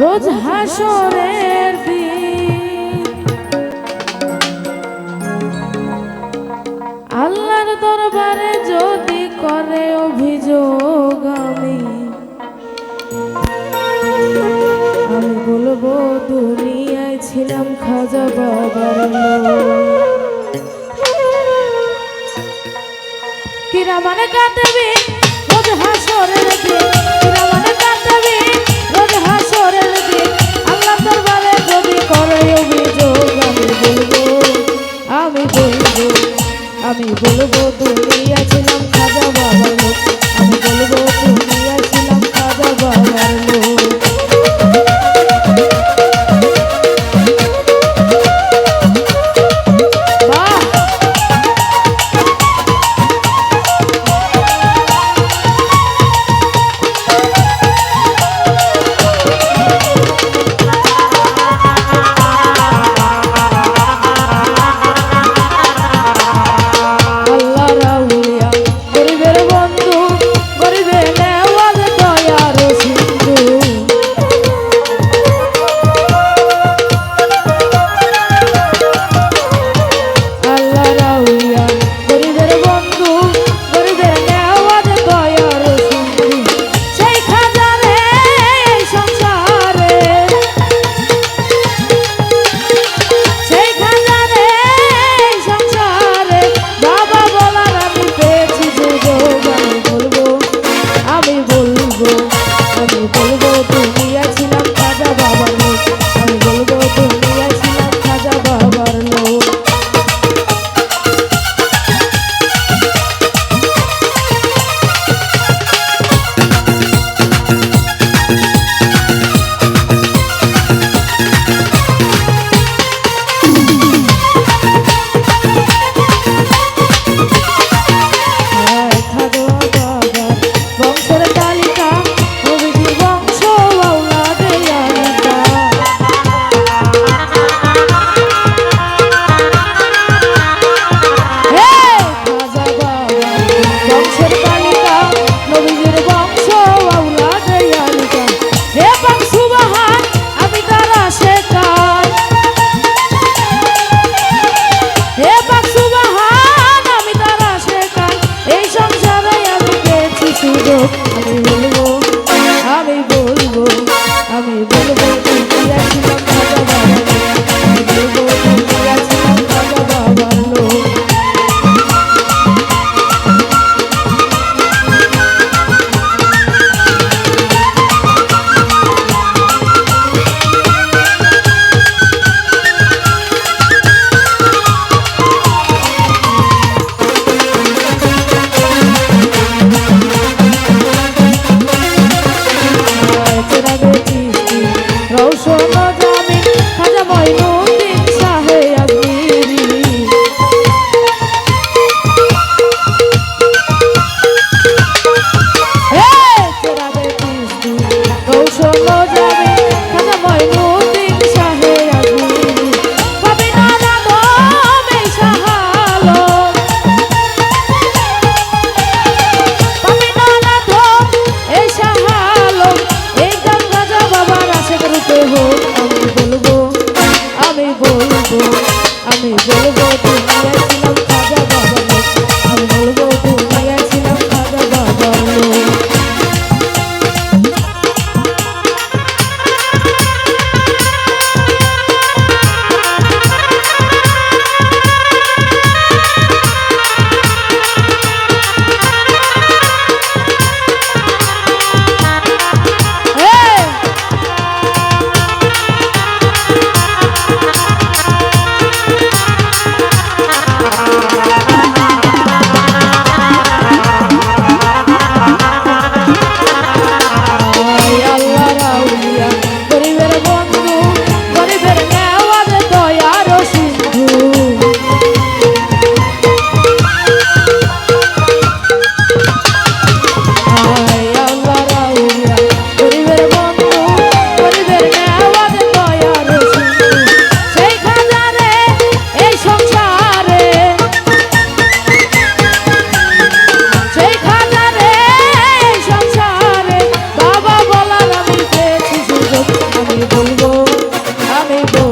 রোজ হাসরের দিন। আল্লাহর দরবারে যদি করে অভিযোগ আমি আমি বলব, দুনিয়ায় ছিলাম খাজা বাবার আমার কাঁদবি, রোজ হাসরে রেখে আমার কাঁদবি, রোজ হাসরে রেখে আল্লাহ দরবারে যদি আমি বলব আমি বলব আমি বলব তুমি আছে আমি বলব দুনিয়া ছিলাম amém.